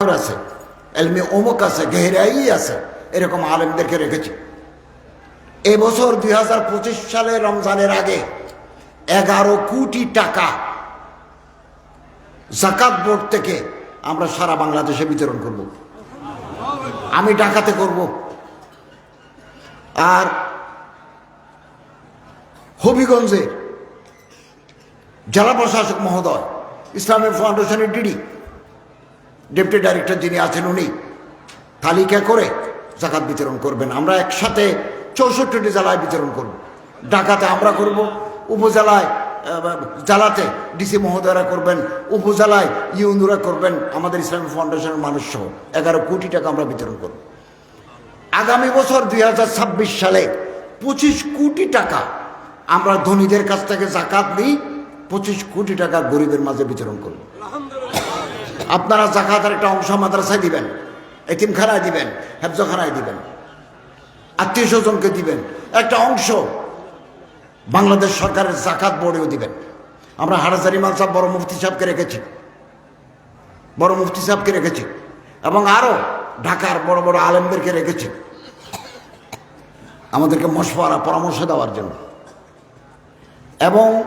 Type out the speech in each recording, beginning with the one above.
আছে। এলমি অমুক আছে, গেহরাই আছে। এরকম আলেমদেরকে রেখেছি। এবছর দুই হাজার পঁচিশ সালে রমজানের আগে এগারো কোটি টাকা জাকাত বোর্ড থেকে আমরা সারা বাংলাদেশে বিতরণ করব। আমি ডাকাতে করব। আর হবিগঞ্জে জেলা প্রশাসক মহোদয় ইসলামিক ফাউন্ডেশনের ডিডি ডেপুটি ডাইরেক্টর যিনি আছেন উনি, তালিকা করে জাকাত বিতরণ করবেন। আমরা একসাথে চৌষট্টিটি জেলায় বিতরণ করব। ঢাকাতে আমরা করব, উপজেলায় জেলাতে ডিসি মহোদয়রা করবেন, উপজেলায় ইউনুরা করবেন, আমাদের ইসলামিক ফাউন্ডেশনের মানুষ সহ এগারো কোটি টাকা আমরা বিতরণ করব। আগামী বছর দুই হাজার ছাব্বিশ সালে পঁচিশ কোটি টাকা আমরা ধনীদের কাছ থেকে জাকাত নিই, পঁচিশ কোটি টাকা গরিবের মাঝে বিতরণ করব। আপনারা জাকাতের একটা অংশ মাদ্রাসায় দিবেন এতিমখানায় দিবেন হেফজখানায় দিবেন আত্মীয় স্বজনকে দিবেন, একটা অংশ বাংলাদেশ সরকারের জাকাত বোর্ডেও দিবেন। আমরা হারাজারি মাল সাহেব বড় মুফতি সাহেবকে রেখেছি, বড় মুফতি সাহেবকে রেখেছি, এবং আরও ঢাকার বড় বড় আলেমদেরকে রেখেছি। আমাদেরকে মশওয়ারা পরামর্শ দেওয়ার জন্য। এবং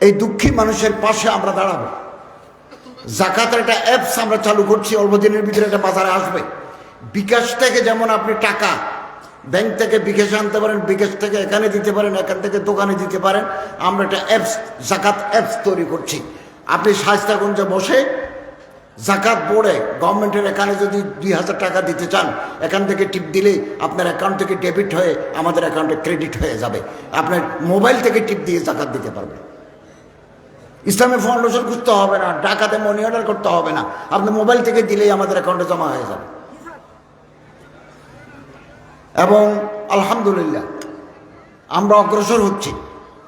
এই দুঃখী মানুষের পাশে আমরা দাঁড়াবো। জাকাতের একটা অ্যাপস আমরা চালু করছি, অল্প দিনের ভিতরে একটা বাজারে আসবে। বিকাশ থেকে যেমন আপনি টাকা ব্যাংক থেকে বিকাশে আনতে পারেন, বিকাশ থেকে এখানে দিতে পারেন, এখান থেকে দোকানে দিতে পারেন, আমরা একটা অ্যাপস জাকাত অ্যাপস তৈরি করছি। আপনি শাস্তাগঞ্জে বসে জাকাত বোর্ডে গভর্নমেন্টের এখানে যদি দুই হাজার টাকা দিতে চান, এখান থেকে টিপ দিলে আপনার অ্যাকাউন্ট থেকে ডেবিট হয়ে আমাদের অ্যাকাউন্টে ক্রেডিট হয়ে যাবে। আপনার মোবাইল থেকে টিপ দিয়ে জাকাত দিতে পারবেন। ইসলামী ফাউন্ডেশন খুঁজতে হবে না টাকাতে মনি অর্ডার করতে হবে না। আপনি মোবাইল থেকে দিলেই আমাদের অ্যাকাউন্টে জমা হয়ে যাবে। এবং আলহামদুলিল্লাহ, আমরা অগ্রসর হচ্ছি।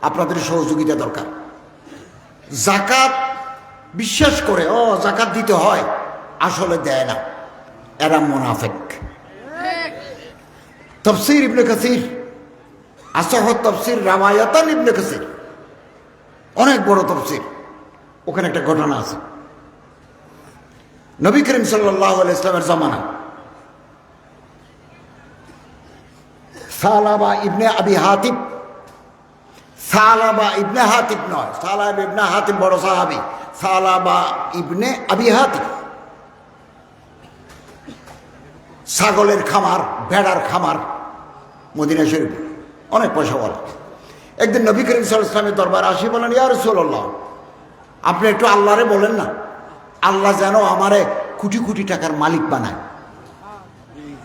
আপনাদের সহযোগিতা দরকার। জাকাত বিশ্বাস করে, ও, জাকাত দিতে হয়, আসলে দেয় না। এরা মোনাফেক। তফসির ইবনে কাসির, আসহ তফসির রামায়াতান ইবনে কাসির। অনেক বড় তফসির ওখানে একটা ঘটনা আছে। নবী করিম সাল্লাহ ইসলামের জামানা। সালাবা ইবনে আবি হাতিব। সালাবা ইবনে হাতিব নয় সালাব ইবনে হাতিব বড় সাহাবি। সালাবা ইবনে আবি হাতিব। ছাগলের খামার, ভেড়ার খামার, মদিনা শরীফ। অনেক পয়সাওয়ালা। একদিন নবী করিম সাল ইসলামের দরবার আসি বলেন ইয়া রসুল্লাহ আপনি একটু আল্লাহরে বলেন না, আল্লাহ যেন আমারে কোটি কোটি টাকার মালিক বানায়।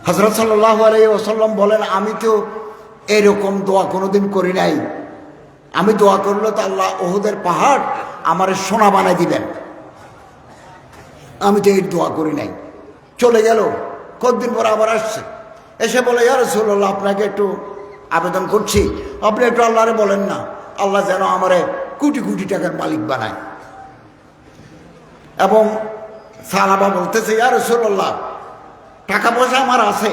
হজরত সাল্লাহ আলাই ওসাল্লাম বলেন, আমি তো এরকম দোয়া কোনোদিন করি নাই। আমি দোয়া করলে তো আল্লাহ ওহুদের পাহাড় আমার সোনা বানায় দিবেন। আমি তো এই দোয়া করি নাই। চলে গেল। কতদিন পর আবার আসছে। এসে বলে, ইয়া রসুল্লাহ আপনাকে একটু আবেদন করছি। আপনি একটু আল্লাহরে বলেন না, আল্লাহ যেন আমারে কোটি কোটি টাকার মালিক বানায়। এবং সালাবা বলতেছে, ইয়া রসুল্লাহ টাকা পয়সা আমার আছে,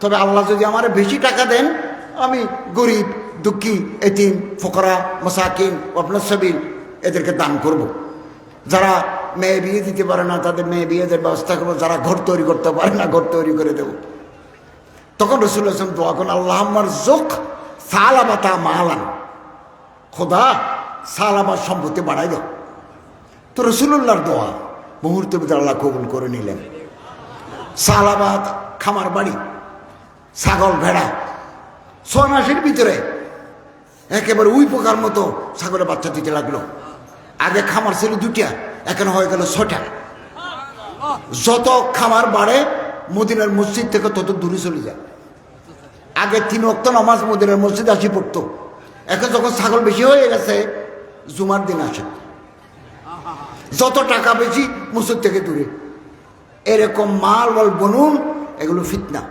তবে আল্লাহ যদি আমার বেশি টাকা দেন, আমি গরিব, দুঃখী, এতিম, ফকরা আপনার সবিল এদেরকে দান করব। যারা মেয়ে বিয়ে দিতে পারে না, তাদের মেয়ে বিয়েদের ব্যবস্থা করব, যারা ঘর তৈরি করতে পারে না, ঘর তৈরি করে দেব। তখন রসুল হাসম দোয়া করেন, আল্লাহ আমার জোক সালাবাতা মালান। খোদা সালাবার সম্পত্তি বাড়াই দাও। তো রসুল্লাহর দোয়া মুহূর্তের ভিতরে আল্লাহ কবুল করে নিলেন। সালাবাদ খামার বাড়ি, ছাগল ভেড়া, ছয় মাসের ভিতরে একেবারে উই পোকার মতো ছাগলের বাচ্চা দিতে লাগল। আগে খামার ছিল দুটিয়া এখন হয়ে গেল ছটা যত খামার বাড়ে মদিনার মসজিদ থেকে তত দূরে চলে যায়। আগে তিন অক্ত নামাজ মদিনার মসজিদ আসি পড়তো। এখন যখন ছাগল বেশি হয়ে গেছে, জুমার দিন আসে। যত টাকা বেশি, মসজিদ থেকে দূরে। এরকম মাল বল বনুন, এগুলো ফিতনা।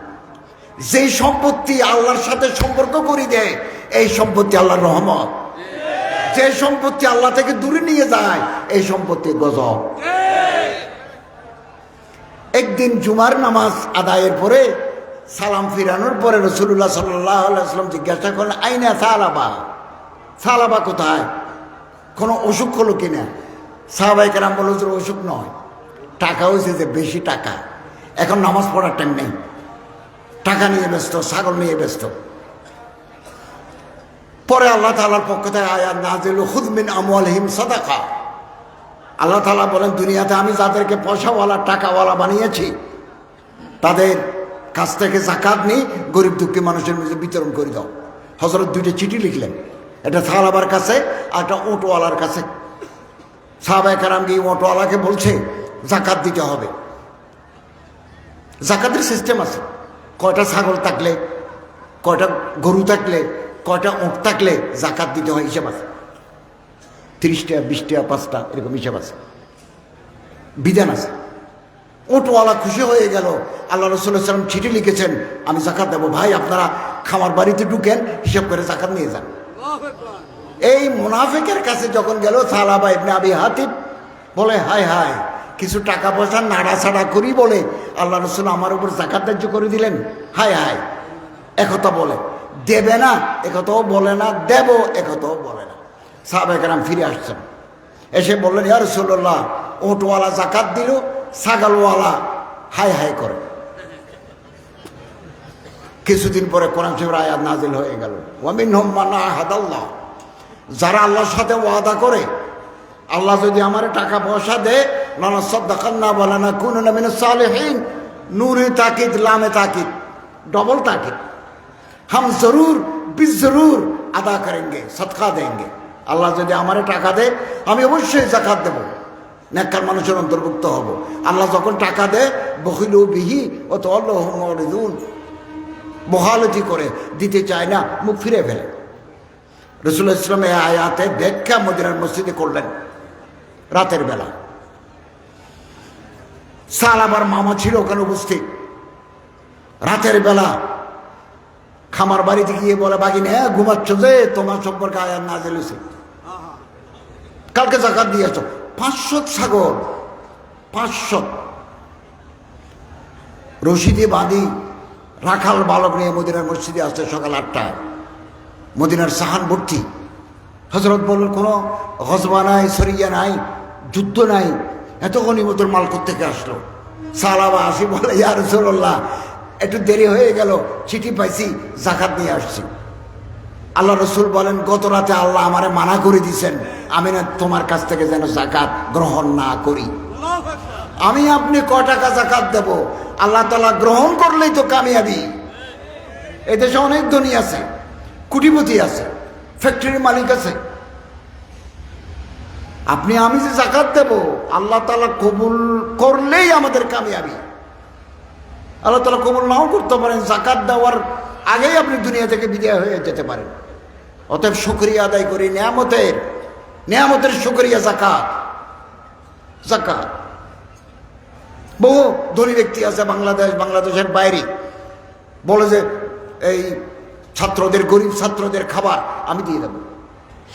যেই সম্পত্তি আল্লাহর সাথে সম্পর্ক করে দেয়, এই সম্পত্তি আল্লাহর রহমত। যে সম্পত্তি আল্লাহ থেকে দূরে নিয়ে যায়, এই সম্পত্তি গজব। একদিন জুমার নামাজ আদায়ের পরে সালাম ফিরানোর পরে রসুল্লাহ সাল্লাম জিজ্ঞাসা করলেন, আইনা সালাবা? সালাবা কোথায়? কোনো অসুখ হলো কিনা? সাহাবাই কেরাম বলে অসুখ নয়। টাকা হয়েছে যে বেশি টাকা। এখন নামাজ পড়ার টাইম নেই। টাকা নিয়ে ব্যস্ত, ছাগল নিয়ে ব্যস্ত। পরে আল্লাহ তালার পক্ষ থেকে আয়াত নাজিল হুদমিন আমল হিম সাদাকা। আল্লাহ তালা বলেন, দুনিয়াতে আমি যাদেরকে পয়সাওয়ালা, টাকাওয়ালা বানিয়েছি, তাদের কাছ থেকে জাকাত নিই গরিব দুঃখী মানুষের মধ্যে বিতরণ করে দাও। হজরত দুইটা চিঠি লিখলেন। এটা সাহাবার কাছে, আর একটা ওটোওয়ালার কাছে। সাহাবায় কারাম গিয়ে ওটোওয়ালাকে বলছে জাকাত দিতে হবে। জাকাতের সিস্টেম আছে। কয়টা ছাগল থাকলে, কয়টা গরু থাকলে, কয়টা উঁট থাকলে জাকাত দিতে হয় হিসেব আছে। তিরিশটা, বিশটা, পাঁচটা, এরকম হিসাব আছে। বিধান আছে। ওটওয়ালা খুশি হয়ে গেল। আল্লাহ রসুল্লাহাম চিঠি লিখেছেন, আমি জাকাত দেবো। ভাই, আপনারা খামার বাড়িতে ঢুকেন, হিসেব করে জাকাত নিয়ে যান। এই মুনাফিকের কাছে যখন গেল, সালাবা ইবনে আবি হাতিব বলে, হায় হায়, কিছু টাকা পয়সা নাড়াছাড়া করি বলে আল্লাহ রসুল আমার উপর জাকাত ধার্য করে দিলেন? হায় হায়। একথা বলে। দেবে না, একথাও বলে না, দেব, একথাও বলে না। সাহাবেকেরাম ফিরে আসছেন। এসে বললেন ইয়ার সুল্লাহ ওটওয়ালা জাকাত দিল, ছাগলওয়ালা হাই হাই করে। কিছুদিন পরে কোরআন সাহেব আয়াত নাজিল হয়ে গেল। ওয়ামিন হোম্মানা হাদাল্লাহ যারা আল্লাহর সাথে ওয়াদা করে, আল্লাহ যদি আমার টাকা পয়সা দেয় নানা সদ্দাকান না বলে না কোন সালেহীন, নুরে তাকিদ, লামে তাকিদ, ডবল তাকিদ। হাম জরুর বিজরুর আদা করেন সৎকা দেন আল্লাহ যদি আমারে টাকা দেয়, আমি অবশ্যই জাকাত দেব। নেককার মানুষের অন্তর্ভুক্ত হব। আল্লাহ যখন টাকা দেয় বহিল বিহি ও তো আল্লাহ বহালতি করে, দিতে চায় না, মুখ ফিরে ফেলে। রসুল ইসলাম এই আয়াতে ব্যাখ্যা মদিনার মসজিদে করলেন, রাতের বেলা। সাল আবার মামা ছিল ওখানে উপস্থিত। রাতের বেলা খামার বাড়িতে গিয়ে বলে, বাগিনে হ্যাঁ ঘুমাচ্ছ যে? তোমার সম্পর্কে আয়ার না জেলেছে কালকে জাকাত দিয়েছ পাঁচশো ছাগল পাঁচশো রশিদে বাঁধি রাখাল বালক নিয়ে মদিনার মসজিদে আসছে সকাল আটটায়। মদিনার সাহান ভর্তি। হজরত বলল, কোনো হজবা নাই সরিয়া নাই, যুদ্ধ নাই। এত গণিমতর মাল থেকে আসলো? সালাবা আসি বলে ইয়ার রসুল্লাহ একটু দেরি হয়ে গেল, চিঠি পাইছি, জাকাত নিয়ে আসছি। আল্লাহ রসুল বলেন, গত রাতে আল্লাহ আমারে মানা করে দিছেন, আমি না তোমার কাছ থেকে যেন জাকাত গ্রহণ না করি। আমি আপনি ক টাকা জাকাত দেব? আল্লাহ তালা গ্রহণ করলেই তো কামিয়াবি। এদেশে অনেক ধনী আছে, কুটিপতি আছে, ফ্যাক্টরির মালিক আছে। আপনি আমি যে জাকাত দেব, আল্লাহ তালা কবুল করলেই আমাদের কামিয়াবি। আল্লাহ তালা কবুল নাও করতে পারেন জাকাত দেওয়ার আগেই আপনি দুনিয়া থেকে বিদায় হয়ে যেতে পারেন। অতএব শুক্রিয়া আদায় করি নিয়ামতের নিয়ামতের শুক্রিয়া জাকাত জাকাত বহু ধনী ব্যক্তি আছে বাংলাদেশ, বাংলাদেশের বাইরে। বলে যে, এই ছাত্রদের, গরিব ছাত্রদের খাবার আমি দিয়ে দেবো।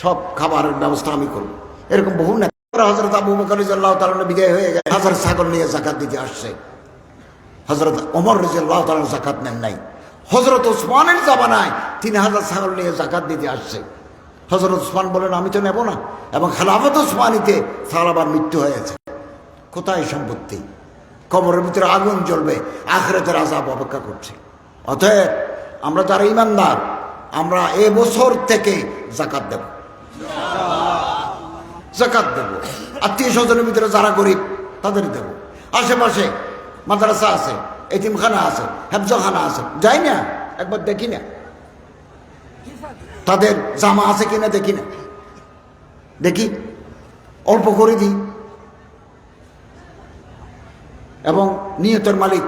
সব খাবারের ব্যবস্থা আমি করব। এরকম বহু না হজরত আবু বকর আল্লাহ তালন বিদায় হয়ে গেছে। হাজার ছাগল নিয়ে জাকাত দিতে আসছে। হজরত অমর রাজিয়াল্লাহ তালন জাকাত নেন নাই। হজরত ওসমানের জামানায় তিন হাজার ছাগল নিয়ে জাকাত দিতে আসছে। হজরত ওসমান বলেন, আমি তো নেব না। এবং খেলাফত ওসমানিতে সালাবার মৃত্যু হয়েছে। কোথায় সম্পত্তি? কবরের ভিতরে আগুন জ্বলবে, আখরেতের আজাব অপেক্ষা করছে। অতএব আমরা যারা ইমানদার আমরা এ বছর থেকে জাকাত দেব। জাকাত দেব। আত্মীয় স্বজনের ভিতরে যারা গরিব, তাদের দেব। আশেপাশে মাদ্রাসা আছে এতিমখানা আছে হেফজখানা আছে। যাই না, একবার দেখি না। তাদের জামা আছে কিনা দেখি না। দেখি, অল্প করে দিই। এবং নিয়তের মালিক,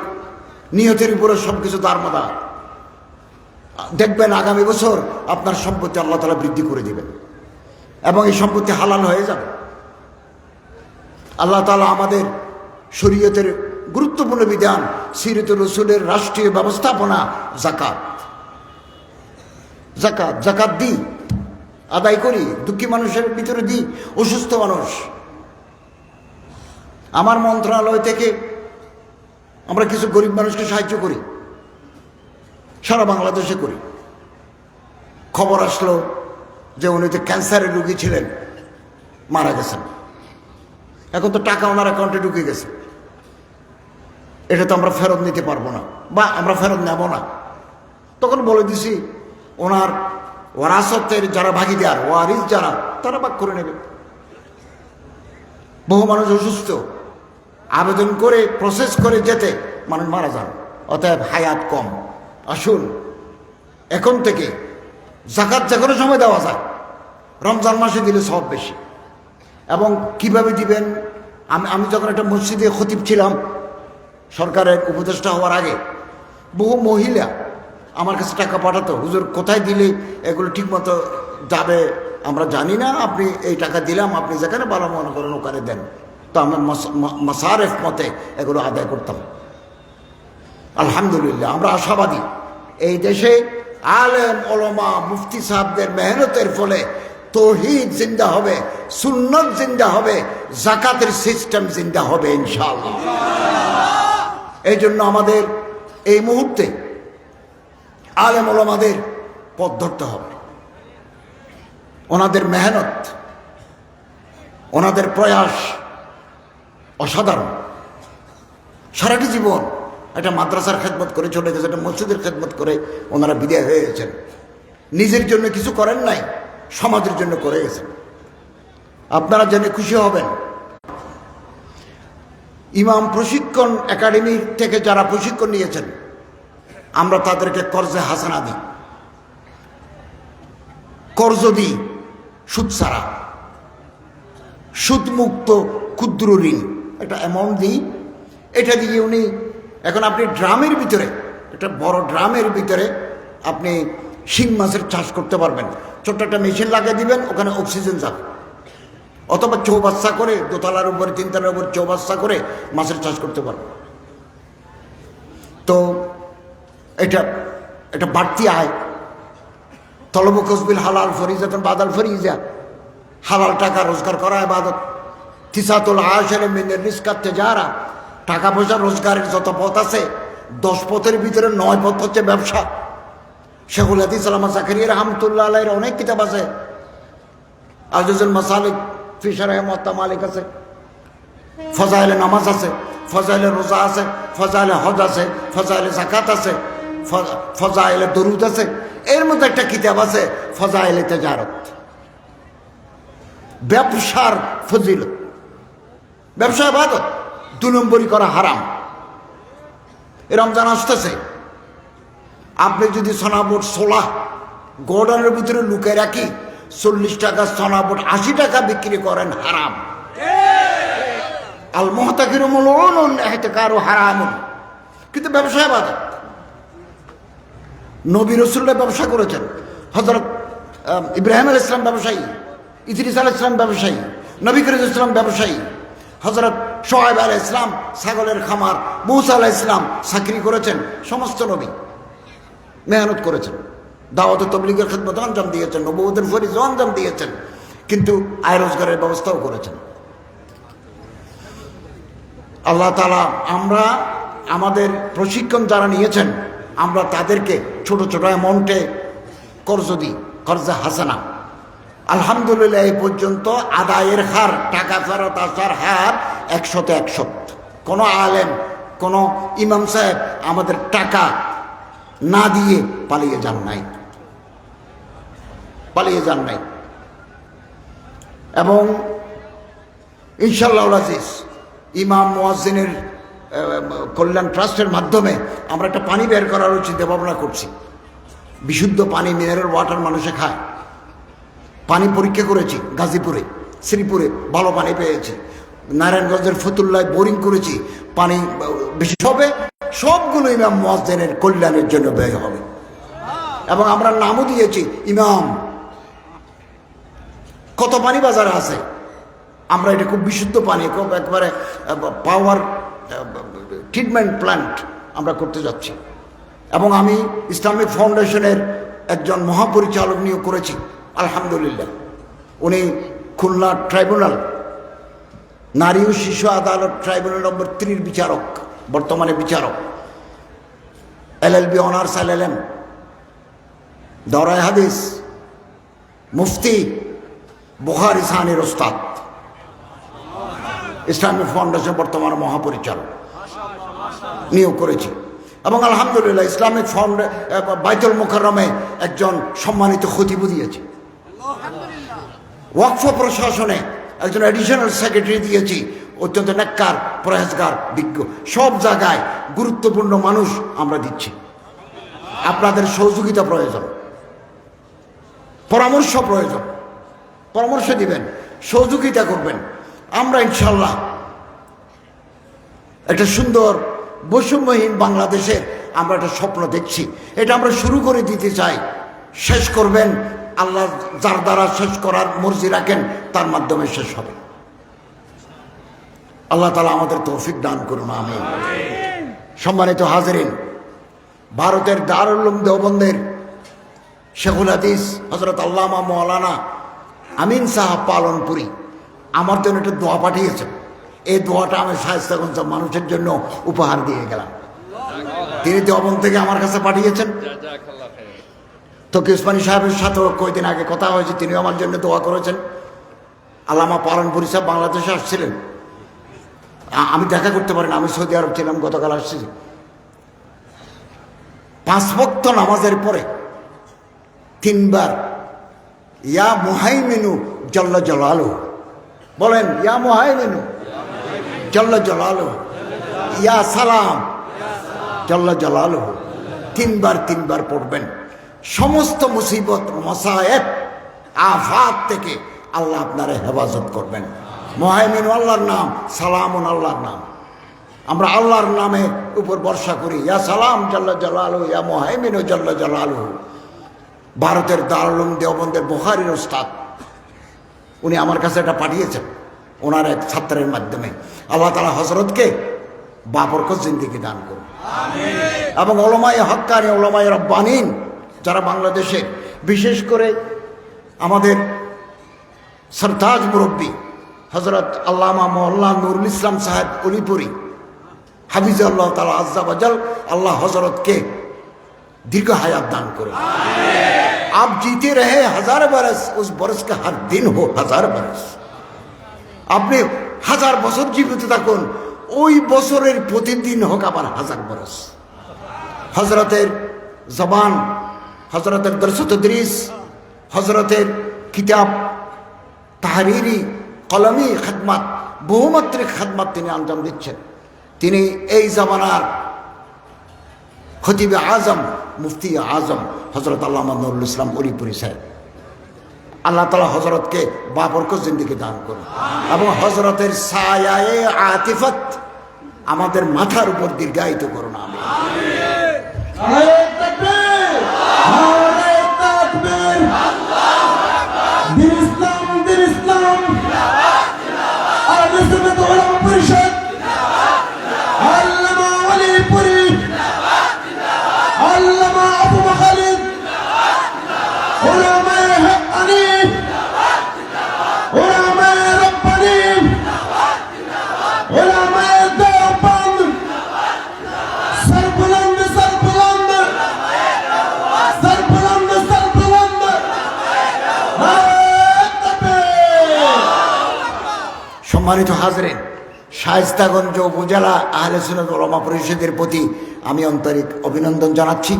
নিয়তের উপরে সব কিছু দারমাদার দেখবেন আগামী বছর আপনার সম্পত্তি আল্লাহ তালা বৃদ্ধি করে দিবেন। এবং এই সম্পত্তি হালাল হয়ে যাবে। আল্লাহ তালা আমাদের শরীয়তের গুরুত্বপূর্ণ বিধান সিরত রসুলের রাষ্ট্রীয় ব্যবস্থাপনা জাকাত জাকাত জাকাত দিই, আদায় করি, দুঃখী মানুষের ভিতরে দিই, অসুস্থ মানুষ। আমার মন্ত্রণালয় থেকে আমরা কিছু গরিব মানুষকে সাহায্য করি, সারা বাংলাদেশে করি। খবর আসলো যে উনি তো ক্যান্সারের রুগী ছিলেন, মারা গেছেন। এখন তো টাকা ওনার অ্যাকাউন্টে ঢুকে গেছে। এটা তো আমরা ফেরত নিতে পারব না, বা আমরা ফেরত নেব না। তখন বলে দিছি, ওনার ওয়ারাসতের যারা ভাগিদার, ওয়ারিস যারা, তারা ভাগ করে নেবে। বহু মানুষ অসুস্থ। আবেদন করে প্রসেস করে যেতে, মানুষ মারা যান। অতএব হায়াত কম। আসুন, এখন থেকে জাকাত যে কোনো সময় দেওয়া যায়। রমজান মাসে দিলে সব বেশি। এবং কীভাবে দিবেন? আমি আমি যখন একটা মসজিদে খতিব ছিলাম সরকারের উপদেষ্টা হওয়ার আগে বহু মহিলা আমার কাছে টাকা পাঠাতো, হুজুর, কোথায় দিলে এগুলো ঠিকমতো যাবে? আমরা জানি না, আপনি এই টাকা দিলাম, আপনি যেখানে ভালো মনে করেন ওখানে দেন। তো আমরা মাসারেফ মতে এগুলো আদায় করতাম। আলহামদুলিল্লাহ, আমরা আশাবাদী। এই দেশে আলেম, ওলমা, মুফতি সাহেবদের মেহনতের ফলে তৌহিদ জিন্দা হবে, সুন্নত জিন্দা হবে, জাকাতের সিস্টেম জিন্দা হবে, ইনশাআল্লাহ। এই জন্য আমাদের এই মুহূর্তে আলেম ওলমাদের পথ ধরতে হবে। ওনাদের মেহনত, ওনাদের প্রয়াস অসাধারণ। সারাটি জীবন একটা মাদ্রাসার খেদমত করে চলে গেছে, একটা মসজিদের খেদমত করে ওনারা বিদায় হয়ে গেছেন। নিজের জন্য কিছু করেন নাই, সমাজের জন্য করে গেছেন। আপনারা জেনে খুশি হবেন ইমাম প্রশিক্ষণ একাডেমি থেকে যারা প্রশিক্ষণ নিয়েছেন, আমরা তাদেরকে কর্জে হাসানা দিই। কর্জ দিই সুদ ছাড়া। সুদমুক্ত ক্ষুদ্র ঋণ, একটা অ্যামাউন্ট দিই। এটা দিয়ে উনি, এখন আপনি ড্রামের ভিতরে, একটা বড় ড্রামের ভিতরে আপনি শিং মাছের চাষ করতে পারবেন। ছোট্ট একটা মেশিন লাগিয়ে দিবেন, ওখানে অক্সিজেন যাবে। অথবা চৌবাচ্চা করে, দোতলার উপরে, তিনতলার উপর চৌবাচ্চা করে মাছের চাষ করতে পারবেন তো এটা এটা বাড়তি আয়। তলব কসবিল হালাল ফরিজাতন বাদাল ফরিজা। হালাল টাকা রোজগার করা আবাদত তিসাতুল আয়সের মিনের রিস্কাতে যারা টাকা পয়সা রোজগারের যত পথ আছে, দশ পথের ভিতরে নয় পথ হচ্ছে ব্যবসা। শেখুল হাদিস সালামা জাকারিয়া রহমতুল্লাহ আলাইয়ের অনেক কিতাব আছে। আজিজুল মাসালিক ফিসার মত্তা মালিক আছে। ফজাইলে নামাজ আছে, ফজাইলে রোজা আছে, ফজাইলে হজ আছে, ফজাইলে জাকাত আছে ফজাইলে দরুদ আছে, এর মধ্যে একটা কিতাব আছে, ফজাইলে তেজারত। ব্যবসার ফজিলত। ব্যবসা বাদত দু নম্বরই করা হারাম। এ রমজান আসতেছে। আপনি যদি সোনাবোট, সোলা, গোডাউনের ভিতরে লুকে রাখি চল্লিশ টাকা সোনাবোট আশি টাকা বিক্রি করেন, হারাম। আল মহতাকির কারও হারাম কিন্তু ব্যবসায় বাদত নবী রসুল্লাহ ব্যবসা করেছেন। হজরত ইব্রাহিম আল ইসলাম ব্যবসায়ী, ইদ্রিস আল ইসলাম ব্যবসায়ী, নবী করিম ইসলাম ব্যবসায়ী হজরত সোহেব আল ইসলাম ছাগলের খামার, মৌসা আলাহ ইসলাম চাকরি করেছেন, সমস্ত নবী মেহনত করেছেন। দাওয়াত তবলিগের খেদমত অঞ্জাম দিয়েছেন নবুদের ফরিজ অঞ্জাম দিয়েছেন, কিন্তু আয় রোজগারের ব্যবস্থাও করেছেন। আল্লাহ তালা আমরা আমাদের প্রশিক্ষণ যারা নিয়েছেন, আমরা তাদেরকে ছোট ছোট অ্যামাউন্টে কর্জ দিই, কর্জা হাসানা। আলহামদুলিল্লাহ এই পর্যন্ত আদায়ের হার, টাকা ফেরত আসার হার একশতে একশত কোনো আলেম, কোনো ইমাম সাহেব আমাদের টাকা না দিয়ে পালিয়ে যান নাই। পালিয়ে যান নাই। এবং ইনশাল্লাহ আজিজ, ইমাম মোয়াজিনের কল্যাণ ট্রাস্টের মাধ্যমে আমরা একটা পানি বের করার চিন্তা ভাবনা করছি। বিশুদ্ধ পানি মিনারেল ওয়াটার মানুষে খায়। পানি পরীক্ষা করেছি গাজীপুরে, শ্রীপুরে ভালো পানি পেয়েছি। নারায়ণগঞ্জের ফতুল্লায় বোরিং করেছি, পানি, বেশি হবে, সবগুলো ইমাম মসজিদের কল্যাণের জন্য ব্যয় হবে। এবং আমরা নামও দিয়েছি, ইমাম কত পানি বাজারে আছে? আমরা এটা খুব বিশুদ্ধ পানি, খুব একবারে পাওয়ার ট্রিটমেন্ট প্ল্যান্ট আমরা করতে যাচ্ছি। এবং আমি ইসলামিক ফাউন্ডেশনের একজন মহাপরিচালক নিয়োগ করেছি, আলহামদুলিল্লাহ। উনি খুলনা ট্রাইব্যুনাল, নারী ও শিশু আদালত ট্রাইব্যুনাল নম্বর ত্রির বিচারক, বর্তমানে বিচারক। L L B honours L L M দরায় হাদিস, মুফতি বুহার ইসানির ওস্তাদ ইসলামিক ফাউন্ডেশন বর্তমানে মহাপরিচালক। নিয়োগ করেছি। এবং আলহামদুলিল্লাহ ইসলামিক ফাউন্ড বাইতুল মুখরমে একজন সম্মানিত খতিবু দিয়েছি। ওয়াকফ প্রশাসনে একজন অ্যাডিশনাল সেক্রেটারি দিয়েছি। অত্যন্ত নেককার প্রয়াসগার বিজ্ঞ। সব জায়গায় গুরুত্বপূর্ণ মানুষ আমরা দিচ্ছি। আপনাদের সহযোগিতা প্রয়োজন। পরামর্শ প্রয়োজন। পরামর্শ দিবেন, সহযোগিতা করবেন। আমরা ইনশাল্লাহ একটা সুন্দর বৈষম্যহীন বাংলাদেশের আমরা একটা স্বপ্ন দেখছি। এটা আমরা শুরু করে দিতে চাই। শেষ করবেন, আল্লাহ যার দ্বারা শেষ করার মর্জি রাখেন, তার মাধ্যমে শেষ হবে। আল্লাহ তালা আমাদের তৌফিক দান করুন আমি সম্মানিত হাজরিন, ভারতের দারুল্লুম দেওবন্দের শেখুল হাদিস হজরত আল্লামা মৌলানা আমিন সাহা পালনপুরি আমার জন্য একটা দোয়া পাঠিয়েছেন এই দোয়াটা আমি শায়স্তাগঞ্জ মানুষের জন্য উপহার দিয়ে গেলাম। তিনি দেওবন থেকে আমার কাছে পাঠিয়েছেন। তো উসমানী সাহেবের সাথেও কয়েকদিন আগে কথা হয়েছে, তিনিও আমার জন্য দোয়া করেছেন। আল্লামা পালনপুরি সাহেব বাংলাদেশে আসছিলেন। আমি দেখা করতে পারিনি, আমি সৌদি আরব ছিলাম, গতকাল আসছি। পাঁচ ভক্ত নামাজের পরে তিনবার ইয়া মুহাইমিনু জল্ল জলালু। বলেন, ইয়া মুহাইমিনু জল্ল জলালু। ইয়া সালাম জল্ল জলালু। তিনবার তিনবার পড়বেন। সমস্ত মুসিবত, মসায়েব, আফাত থেকে আল্লাহ আপনারে হেফাজত করবেন। মোহাইমিন আল্লাহর নাম, সালামুন আল্লাহর নাম। আমরা আল্লাহর নামে উপর বর্ষা করি। ইয়া সালাম জাল্লা জালালু, ইয়া মোহাইমিন জাল্লা জালালু। ভারতের দারুলুম দেওবন্দের বোহারির ওস্তাদ। উনি আমার কাছে এটা পাঠিয়েছেন ওনার এক ছাত্রের মাধ্যমে। আল্লাহ তালা হজরতকে বাবরক জিন্দিগি দান করুন। এবং ওলমায় হকানি ওলমায় রব্বানিন যারা বাংলাদেশে বিশেষ করে আমাদের সরতাজ মুরব্বী হজরত আল্লামা মোহল্লা নুরুল ইসলাম সাহেব অলিপুরি হাফিজুল্লাহ তালা আজাল আল্লাহ হজরতকে দীর্ঘ হায়াত দান করুন। आप जीते रहे हजार बरस उस बरस का हर दिन हो हजार बरस আপনি হাজার বছর জীবিত থাকুন ওই বছরের প্রতিদিন হোক আবার হাজার বরস হজরতের জবান হজরতের দর্শত দৃশ হজরতের কিতাব তাহারিরি কলমি খাদমাত বহুমাত্রিক খাদমাত তিনি আঞ্জাম দিচ্ছেন তিনি এই জামানার খতিবে আজম, মুফতি আজম হজরত আল্লাহ নুরুল ইসলাম অলিপুরি সাহেব। আল্লাহ তালা হজরতকে বাবরক জিন্দিকে দান করুন। এবং হজরতের সায়ায়ে আতিফত আমাদের মাথার উপর দীর্ঘায়িত করুন আমি সম্মানিত হাজরেন, শায়স্তাগঞ্জ উপজেলা আহলে ওলামা পরিষদের প্রতি আমি আন্তরিক অভিনন্দন জানাচ্ছি।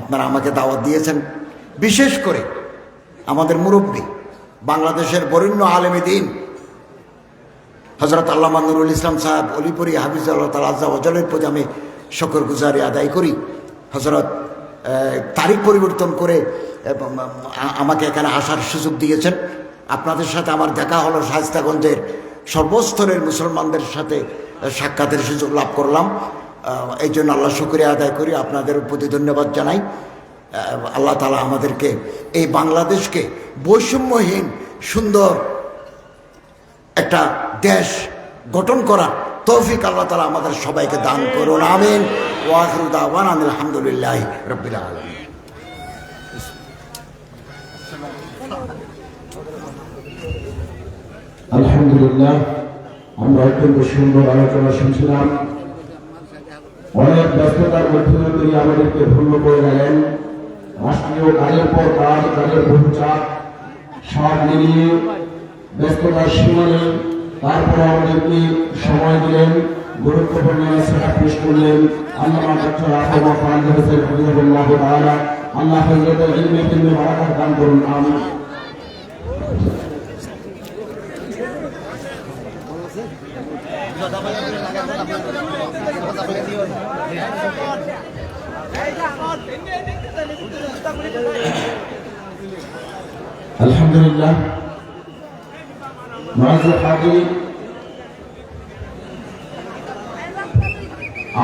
আপনারা আমাকে দাওয়াত দিয়েছেন। বিশেষ করে আমাদের মুরব্বী, বাংলাদেশের বরেণ্য আলেমী দিন হজরত আল্লাহ নুরুল ইসলাম সাহেব, অলিপুরি হাফিজ আল্লাহ তালা আজ্জা অজলের প্রতি আমি শকর গুজারি আদায় করি। হজরত তারিখ পরিবর্তন করে আমাকে এখানে আসার সুযোগ দিয়েছেন। আপনাদের সাথে আমার দেখা হলো শায়স্তাগঞ্জের সর্বস্তরের মুসলমানদের সাথে সাক্ষাতের সুযোগ লাভ করলাম। এই জন্য আল্লাহ শুক্রিয়া আদায় করি, আপনাদের প্রতি ধন্যবাদ জানাই। আল্লাহ তালা আমাদেরকে এই বাংলাদেশকে বৈষম্যহীন, সুন্দর একটা দেশ গঠন করা তৌফিক আল্লাহ তালা আমাদের সবাইকে দান করুন। আমিন। ওয়াহরুদাওয়ান আলহামদুলিল্লাহ রবিল আলমিন। আলহামদুলিল্লাহ, আমরা অত্যন্ত সুন্দর আলোচনা শুনছিলাম। অনেক ব্যস্ততার মধ্যে তিনি আমাদেরকে ধন্য করে গেলেন। রাষ্ট্রীয় কাজের পর কাজ কাজের বহু চাপ সব মিলিয়ে ব্যস্ততার সীমা নেই তারপরে আমাদেরকে সময় দিলেন, গুরুত্বপূর্ণ সেটা পেশ করলেন। আল্লামা ডক্টর আহমদ ফারাজ হোসেন তাআলা। আল্লাহ দান করুন, আমিন। আলহামদুলিল্লাহ।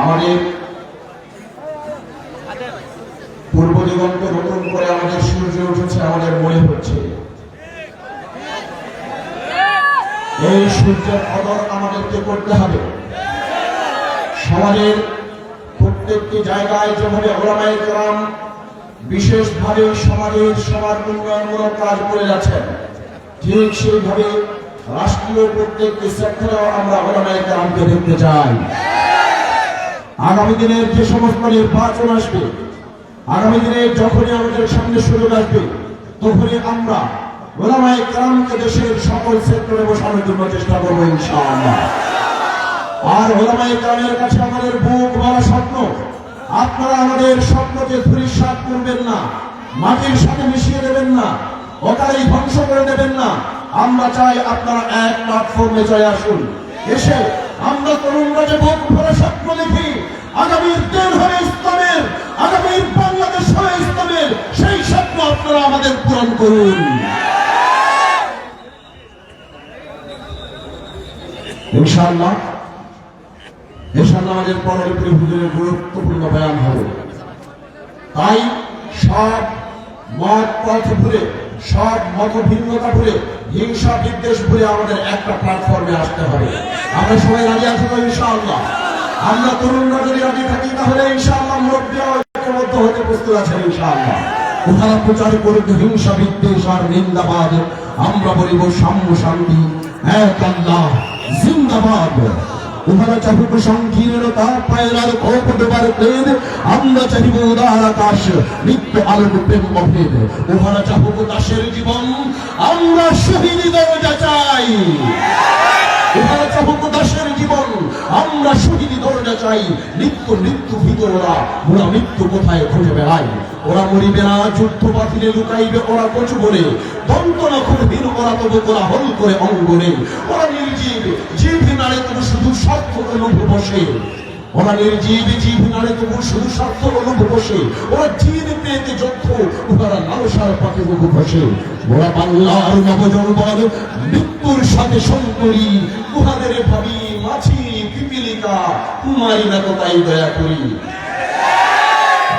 আমাদের পূর্ব দিগন্তে নতুন করে আমাদের সূর্য উঠেছে, আমাদের মনে হচ্ছে। এই সূর্যের কদর আমাদেরকে করতে হবে। সমাজের প্রত্যেকটি জায়গায় যেভাবে ওলামায়ে কেরাম বিশেষভাবে সমাজের সবার উন্নয়নমূলক কাজ করে যাচ্ছেন। ঠিক সেইভাবে রাষ্ট্রীয় প্রত্যেকটি সেক্টরেও আমরা ওলামায়ে কেরামকে দেখতে চাই। আগামী দিনের যে সমস্ত নির্বাচন আসবে, আগামী দিনে যখনই আমাদের সামনে সুযোগ আসবে, তখনই আমরা ওলামায়ে কেরামকে দেশের সকল সেক্টরে বসানোর জন্য চেষ্টা করব ইনশাআল্লাহ। আর ওলামায়ে কেরামের কাছে আমাদের বুক বলা স্বপ্ন আপনারা আমাদের স্বপ্নকে ধূলিসাৎ করবেন না, মাটির সাথে মিশিয়ে দেবেন না, অকালেই ধ্বংস করে দেবেন না। আমরা চাই আপনারা এক প্ল্যাটফর্মে চলে আসুন। এসে আমরা তরুণরা যে বুক ভরে স্বপ্ন দেখি। আগামীর দিন হবে ইসলামের আগামীর বাংলাদেশ হবে ইসলামের। সেই স্বপ্ন আপনারা আমাদের পূরণ করুন। ইনশাআল্লাহ হুজুরের গুরুত্বপূর্ণ বয়ান হবে। তাই সব মত পথ ভুলে সব মত ভিন্নতা ভুলে হিংসা বিদ্বেষ ভুলে আমাদের একটা প্ল্যাটফর্মে আসতে হবে। আমরা সবাই রাজি ইনশাআল্লাহ? আমরা তরুণরা যদি রাজি থাকি, তাহলে ইনশাআল্লাহ মুরব্বীরা ঐক্যবদ্ধ হতে প্রস্তুত আছেন ইনশাআল্লাহ। উহারা প্রচার করুক হিংসা, বিদ্বেষ আর নিন্দাবাদ। আমরা বলিব সাম্য শান্তি। এক আল্লাহ, জিন্দাবাদ। উহারা চাহুক সংকীর্ণতা, পায়রার দেবার প্রেম, আমরা চাহিব উদার আকাশ, নিত্য আলোক প্রেম অভেদ। উহারা চাহুক দাসের জীবন, আমরা শহীদ দরজা চাই। উহারা চাহুক দাসের জীবন। আমরা শহীদ দরজা চাই। নিত্য মৃত্যু ভীত ওরা ওরা মৃত্যু কোথায় খুঁজে বেড়াই ওরা মরিবে না, যুদ্ধ বাতিলে লুকাইবে, ওরা কচু বলে দন্ত না খুঁড়বিন ওরা তবু ওরা হল করে অঙ্গনে। ওরা নির্জীব, জীব নাড়ে তবু শুধু স্বার্থ অনুভ বসে। ওরা নির্জীব, জীব নাড়ে তবু শুধু স্বার্থ অনুভ বসে। ওরা জিন পেতে যুদ্ধ ওরা লালসার পাকে বহু বসে ওরা বাংলার নবজনপদ মৃত্যুর সাথে সঙ্করি উহাদের ভাবি মাছি পিপিলিকা, মারি না তাই দয়া করি।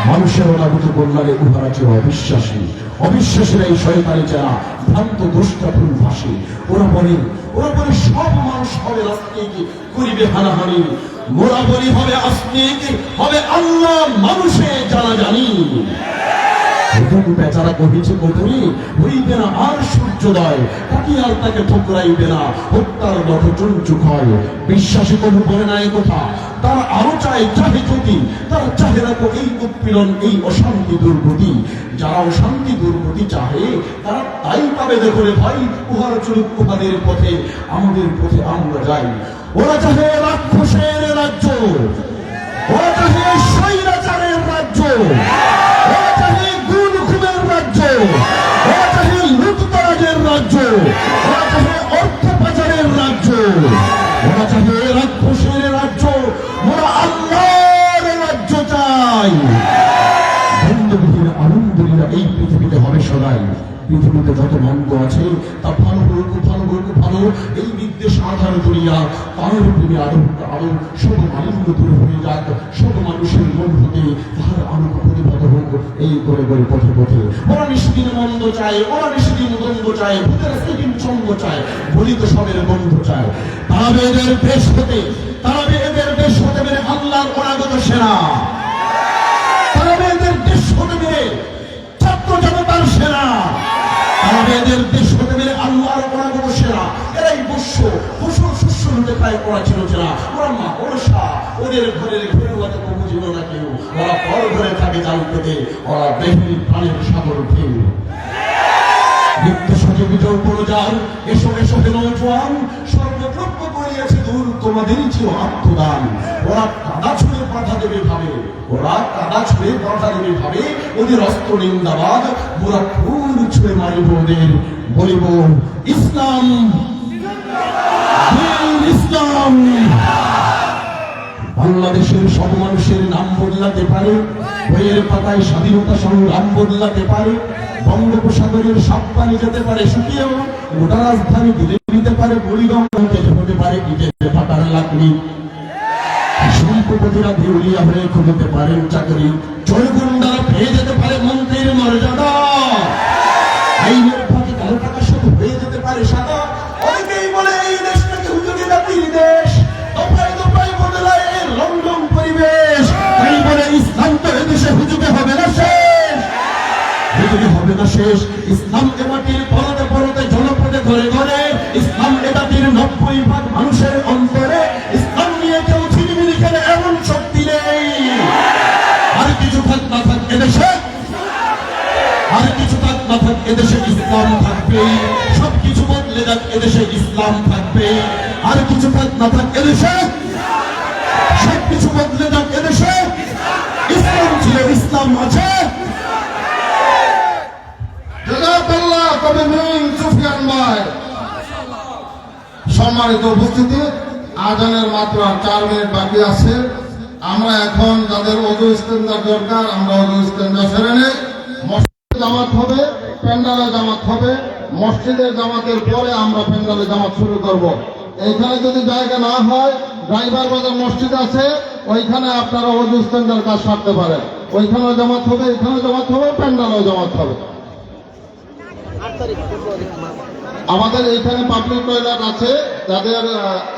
মানুষের অনাগত কল্যাণে উহারা যে অবিশ্বাসী। অবিশ্বাসীরা এই শয়তানি যারা ভ্রান্ত দুষ্টা ভুল ভাসে, ওরা বলে ওরা বলে সব মানুষ হবে রাস্তায় করিবে হানাহানি। মোরা বলি হবে আসনিক হবে আল্লাহ মানুষে জানা জানি প্রথম বেচারা কহিছে হইবে না আর সূর্যোদয় আর তাকে না, হত্যার হয়। বিশ্বাসী কবু না এই কথা, তারা আরও তারা চাহে তো এই উৎপীড়ন, এই অশান্তি দুর্গতি। যারা অশান্তি দুর্গতি চাহে, তারা তাই পাবে দেখো রে ভাই, উহার উহাদের পথে, আমাদের পথে আমরা যাই। ওরা চাহে রাক্ষসের রাজ্য, ওরা চাহে রাজ্য। রাজ্য লুটতরাজের রাজ্য ওরা অর্থ পাচারের রাজ্য চাহে রাক্ষসের রাজ্য, ওরা আল্লাহর রাজ্য চাই। বন্ধুবিহীন আনন্দলীলা এই পৃথিবীতে হবে সদাই পৃথিবীতে যত মন্দ আছে, তা ভালো হোক ভালো হোক, ভালো এই বিদ্বেষ আধার দুনিয়া তার তুমি আলো আলো সব মালিন্য দূর হয়ে যাক, সব মানুষের মন হতে তাহার হোক এই করে করে পথে পথে ওরা নিষ্দিন মন্দ চায়, ওরা নিষ্দিন দ্বন্দ্ব চায়, ভূতের সেদিন চন্দ্র চায় বলি তো সবের বন্ধ চায়। তারা এদের দেশ হতে তারা এদের দেশ হতে মেরে আল্লাহর অনাগত সেনা। তারা এদের দেশ হতে মেরে ছাত্র জনতার সেনা। তারা এদের দেশ হতে ওরা ছিল চেনা ওরা মা ওরসা ওদের ঘরের ঘেরুয়াতে কবু ছিল না কেউ ওরা পর ঘরে থাকে জাল পেতে। ওরা বেহির প্রাণের সাগর ঢেউ। আত্মদান। ভাবে, ওরা দেবে ভাবে, ওদের নিন্দাবাদ ইসলাম ইসলাম। বাংলাদেশের সব মানুষের নাম বদলাতে পারে, বইয়ের পাতায় স্বাধীনতা সংগ্রাম বদলাতে পারে, বঙ্গোপসাগরের সব পানি যেতে পারে, শুকিয়েও গোটা রাজধানী দিলে নিতে পারে বলিগঙ্গে হতে পারে ইটের পাতার লাকড়ি শিল্পপতিরা দেউলিয়া হয়ে খুঁজতে পারেন চাকরি। চোরগুন্ডারা পেয়ে যেতে পারে মন্ত্রীর মর্যাদা। আইনের না শেষ। ইসলাম এ মাটির পরতে পরতে জনপদে ঘরে ঘরে, ইসলাম এ নব্বই ভাগ মানুষের অন্তরে, ইসলাম নিয়ে কেউ ছিনিমিনি খেলে এমন শক্তি নেই। আর কিছু থাক না থাক এদেশে। আর কিছু থাক না থাক এদেশে ইসলাম থাকবে। সব কিছু বদলে যাক এদেশে ইসলাম থাকবে। আর কিছু থাক না থাক এদেশে। সব কিছু বদলে যাক মিন সম্মানিত উপস্থিতি, আজানের মাত্র চার মিনিট বাকি আছে। আমরা এখন যাদের অজু স্ট্যান্ডার দরকার, আমরা অজু স্ট্যান্ডার সেরে নেই। মসজিদে জামাত হবে, প্যান্ডালে জামাত হবে। মসজিদের জামাতের পরে আমরা প্যান্ডালে জামাত শুরু করব। এইখানে যদি জায়গা না হয়, ড্রাইভার বাজার মসজিদ আছে, ওইখানে আপনারা অজু স্ট্যান্ডার কাজ সারতে পারেন। ওইখানেও জামাত হবে, এখানেও জামাত হবে, প্যান্ডালেও জামাত হবে। আমাদের এখানে পাবলিক টয়লেট আছে যাদের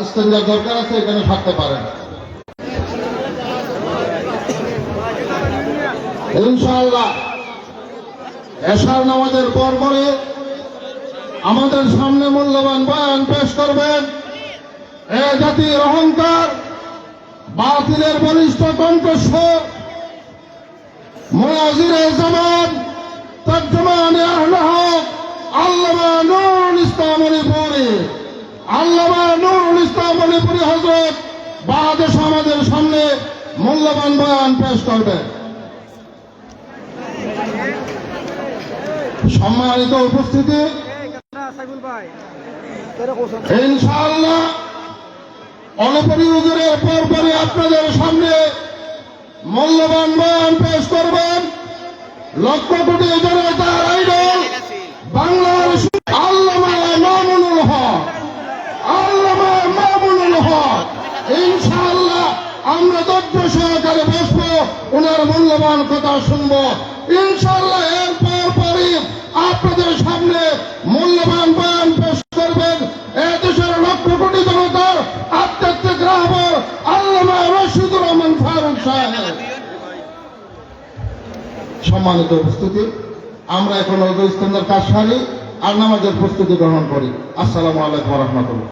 স্ট্যান্ডার দরকার আছে, এখানে থাকতে পারেন। ইনশাআল্লাহ, এশার নামাজের পর পরে আমাদের সামনে মূল্যবান বয়ান পেশ করবেন। এ জাতির অহংকার, বাতিলের বলিষ্ঠ কণ্ঠস্বর, মুয়াজিরে জামান তর্জমানে আহলে আল্লামা নুরুল ইসলাম আল্লামা নুরুল ইসলাম হজরত আমাদের সামনে মূল্যবান বয়ান পেশ করবেন সম্মানিত উপস্থিতি, ইনশাআল্লাহ অনপরি হুজুরের পরপরই আপনাদের সামনে মূল্যবান বয়ান পেশ করবেন লক্ষ কোটি জনতার আইডল বাংলার আল্লামা মামুনুল হক। আল্লামা মামুনুল হক। ইনশাআল্লাহ মূল্যবান কথা শুনব। ইনশাআল্লাহ এরপর পরই আপনাদের সামনে মূল্যবান বয়ান পেশ করবেন। এ দেশের লক্ষ কোটি জনতার আধ্যাত্মিক রাহবর আল্লামা রশিদুর রহমান ফারুক সাহেব। সম্মানিত উপস্থিতি। আমরা এখন অজয় ইস্তেন্দার কাজ সারি আর নামাজের প্রস্তুতি গ্রহণ করি। আসসালামু আলাইকুম রহমতুল্লাহ।